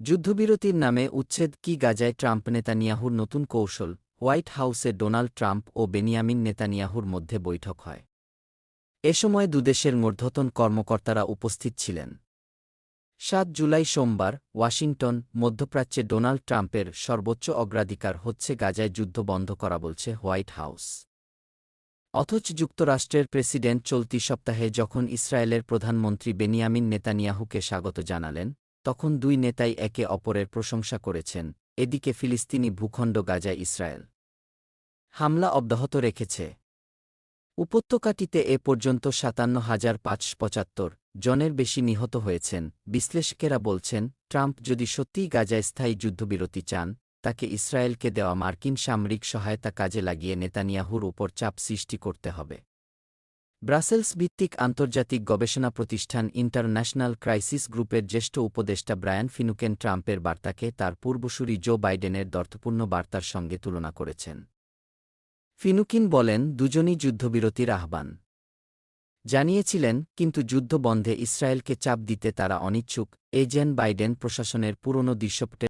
যুদ্ধবিরতির নামে উচ্ছেদ কি গাজায় ট্রাম্প নেতানিয়াহুর নতুন কৌশল? হোয়াইট হাউসে ডোনাল্ড ট্রাম্প ও বেনিয়ামিন নেতানিয়াহুর মধ্যে বৈঠক হয়। এ সময় দুদেশের মূর্ধতন কর্মকর্তারা উপস্থিত ছিলেন। সাত জুলাই সোমবার, ওয়াশিংটন, মধ্যপ্রাচ্যে ডোনাল্ড ট্রাম্পের সর্বোচ্চ অগ্রাধিকার হচ্ছে গাজায় যুদ্ধ বন্ধ করা বলছে হোয়াইট হাউস। অথচ যুক্তরাষ্ট্রের প্রেসিডেন্ট চলতি সপ্তাহে যখন ইসরায়েলের প্রধানমন্ত্রী বেনিয়ামিন নেতানিয়াহুকে স্বাগত জানালেন তখন দুই নেতাই একে অপরের প্রশংসা করেছেন, এদিকে ফিলিস্তিনি ভূখণ্ড গাজায় ইসরায়েল। হামলা অব্যাহত রেখেছে। উপত্যকাটিতে এ পর্যন্ত সাতান্ন হাজার পাঁচশো পঁচাত্তর জনের বেশি নিহত হয়েছেন, বিশ্লেষকেরা বলছেন, ট্রাম্প যদি সত্যিই গাজায় স্থায়ী যুদ্ধবিরতি চান, তাকে ইসরায়েলকে দেওয়া মার্কিন সামরিক সহায়তা কাজে লাগিয়ে নেতানিয়াহুর উপর চাপ সৃষ্টি করতে হবে। ব্রাসেলস ভিত্তিক আন্তর্জাতিক গবেষণা প্রতিষ্ঠান ইন্টারন্যাশনাল ক্রাইসিস গ্রুপের জ্যেষ্ঠ উপদেষ্টা ব্রায়ান ফিনুকেন ট্রাম্পের বার্তাকে তার পূর্বসূরি জো বাইডেনের দর্থপূর্ণ বার্তার সঙ্গে তুলনা করেছেন। ফিনুকিন বলেন, দুজনই যুদ্ধবিরতির আহ্বান। জানিয়েছিলেন, কিন্তু যুদ্ধ বন্ধে ইসরায়েলকে চাপ দিতে তারা অনিচ্ছুক। এজেন বাইডেন প্রশাসনের পুরনো দৃশ্যপটে